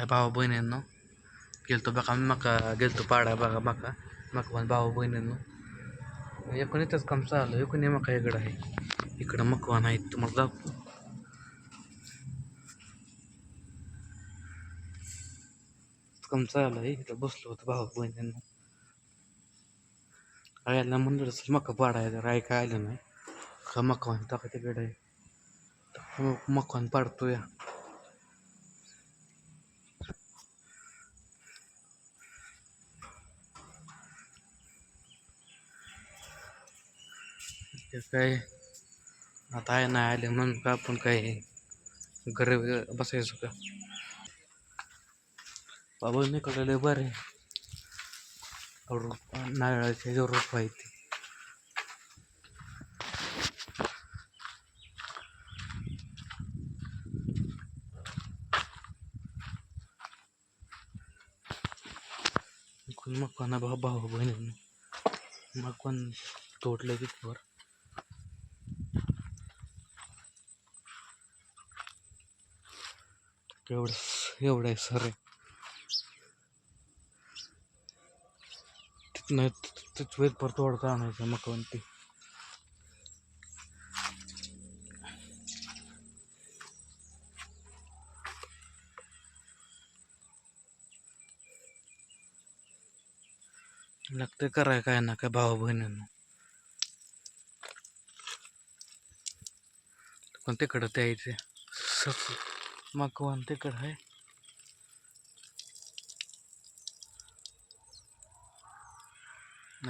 हाय भाऊ बहिणींनो गेलतो बघा मी मका गेलतो पाडा बघा मका मका भाऊ बहिणींनो एकूण इथंच काम चाललं एकूण मका इकडं आहे इकडं मकवान आहे तुम्हाला दाखवू काम चाललं आहे इथं बसलो होतो भाऊ बहिणींनो आयला म्हणलं चल मका पाडायला राय काय आलं नाही का मकवान टाका तिकडे आहे मकवान पाडतो ते काय आता आहे नाही आले म्हणून का आपण काय घर बसायचं का? बाबा मी बरे रोप नारळाचे जो रोप आहे ते. मग कोणा भाऊ भाऊ बहिणी मग कोण तोडलं तिथवर. एवढं एवढं आहे सर. तिथनं तिथं वेद परत ओढता आणायचं मग कोणती लागते कराय काय ना काय भाऊ बहिणींना. पण तिकडं द्यायचे मग कोण तिकडं आहे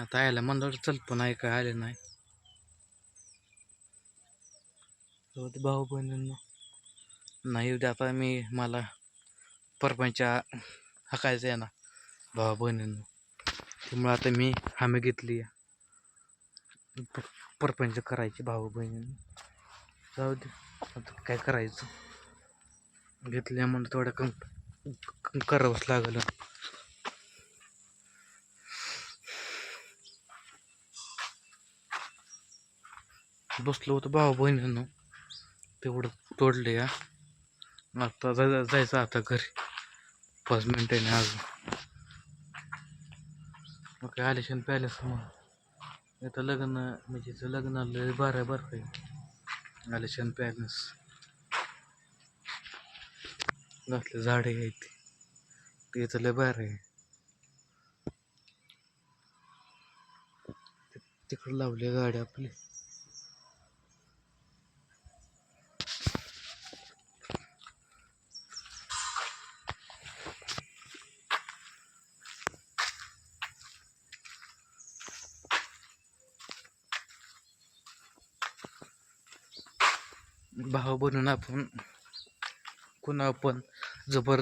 आता यायला मंडळ चल पण आहे काय आले नाही. भाऊ बहिणींना. नाही उद्या आता मी मला परपंचा हाकायचं आहे ना भाऊ बहिणींना. त्यामुळे आता मी हमी घेतली परपंच करायची भाऊ बहिणींनी. जाऊ दे आता काय करायचं? घेतल्या म्हणून थोडं कम करावंच लागलं. बसलो होतो भाऊ बहिणीनं. तेवढं तोडले या आता जाय- जायचं आता घरी. पाच मिनटाने अजून. मग काय आलेशन पॅलेस मग. आता लग्न म्हणजे इथं लग्नाला बरं बरं काही आलेशन पॅलेस घातले झाडे आहेत ते. तर लय बरं आहे. तिकडे तिकडं लावली गाडी आपली. भाव बनून आपण पुन्हा आपण जबर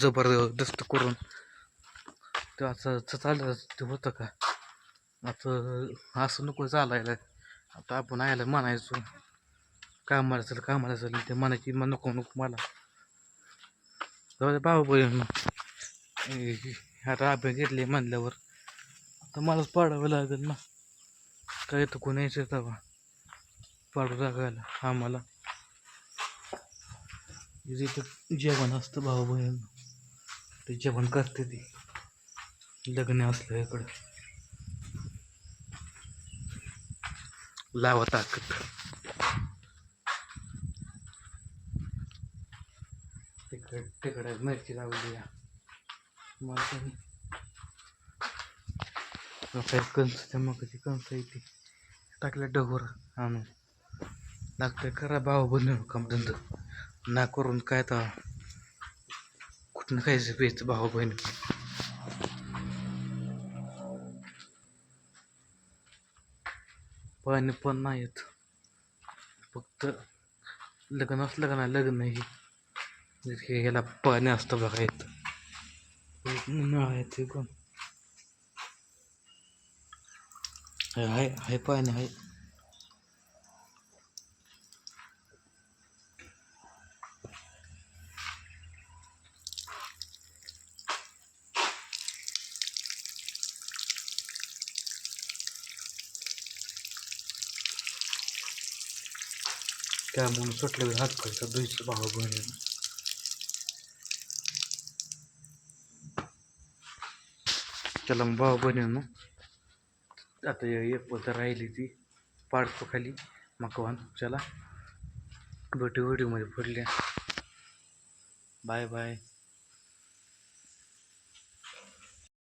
जबरदस्त करून ते असं चाललं ते होतं का? आता असं नको चालायला. आता आपण आयला म्हणायचो कामाला चल कामाला चल ते म्हणायची मग नको नको मला. जाऊ दे भाऊ बहीण. आता अभ्यास घेतले म्हणल्यावर आता मलाच पाडावं लागेल ना. काय तर कोणी यायचं तेव्हा. पाडू लागायला आम्हाला. म्हणजे जिथं जेवण असतं भाऊ बहीण. ते जेवण करते ती. लग्न असलं इकडं. लावा ताकद. तिकड तिकडे मिरची लावली या. मला काय कंस त्या मग कंस येते ती. टाकल्या डगोर आणून. लागतं करा भाऊ बनव काम धंदा. ना करून काय तर कुठनं खायचं प्यायचं भाऊ बहीण पाणी पण नाही फक्त लग्न असलं का नाही लग्न हे. ह्याला पाणी असतं बघा येत नळ आहे ते कोण आहे आहे पाणी आहे त्यामुळे सुटले हात खायचा दुईचं भाव बहिणी त्याला भाव बहिणी आता एक पद राहिली ती पाडतो खाली मकवान चला भेटी व्हिडिओमध्ये फुटल्या बाय बाय